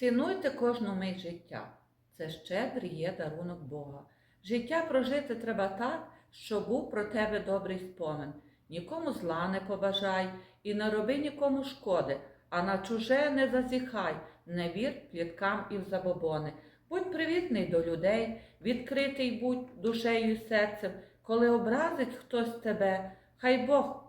Цінуйте кожну мить життя. Це щедрий є дарунок Бога. Життя прожити треба так, щоб був про тебе добрий спомин. Нікому зла не побажай і не роби нікому шкоди, а на чуже не зазіхай, не вір пліткам і в забобони. Будь привітний до людей, відкритий будь душею і серцем. Коли образить хтось тебе, хай Бог,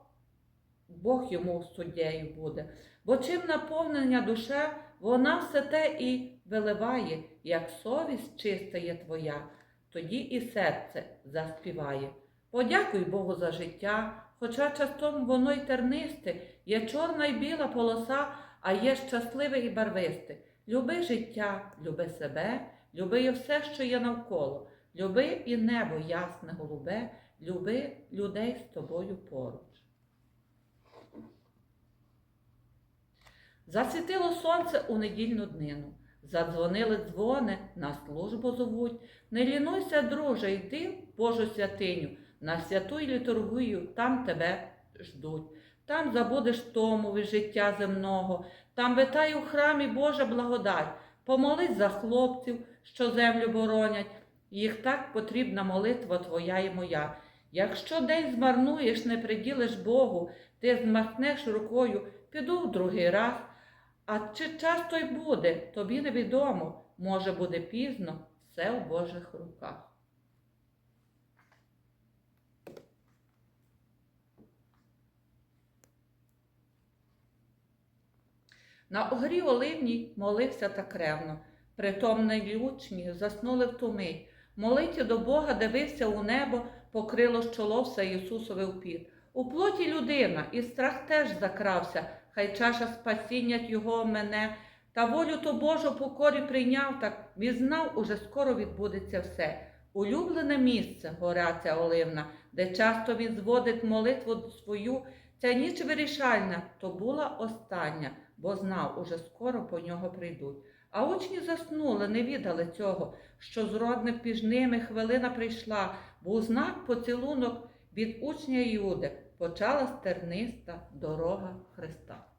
Бог йому суддєю буде. Бо чим наповнення душа, вона все те і виливає, як совість чиста є твоя, тоді і серце заспіває. Подякуй Богу за життя, хоча частом воно й тернисте, є чорна й біла полоса, а є щасливе і барвисте. Люби життя, люби себе, люби і все, що є навколо. Люби і небо ясне голубе, люби людей з тобою поруч. Засвітило сонце у недільну днину. Задзвонили дзвони, на службу зовуть. Не лінуйся, друже, йди Божу святиню, на святу й літургію, там тебе ждуть. Там забудеш тому від життя земного, там витай у храмі Божа благодать. Помолись за хлопців, що землю боронять. Їх так потрібна молитва твоя і моя. Якщо день змарнуєш, не приділиш Богу, ти змахнеш рукою, піду в другий раз. А чи часто й буде, тобі невідомо, може буде пізно, все в Божих руках. На огрі оливній молився так ревно. Притомний учні заснули в ту мить. Молиті до Бога дивився у небо, покрило з чоло все Ісусове упід. У плоті людина, і страх теж закрався, хай чаша спасіння його мене, та волю то Божу покорі прийняв, так візнав, уже скоро відбудеться все. Улюблене місце, гораця оливна, де часто він зводить молитву свою, ця ніч вирішальна, то була остання, бо знав, уже скоро по нього прийдуть. А учні заснули, не відали цього, що з родних піж ними хвилина прийшла, був знак поцілунок від учня Іуди, почалась терниста дорога Христа.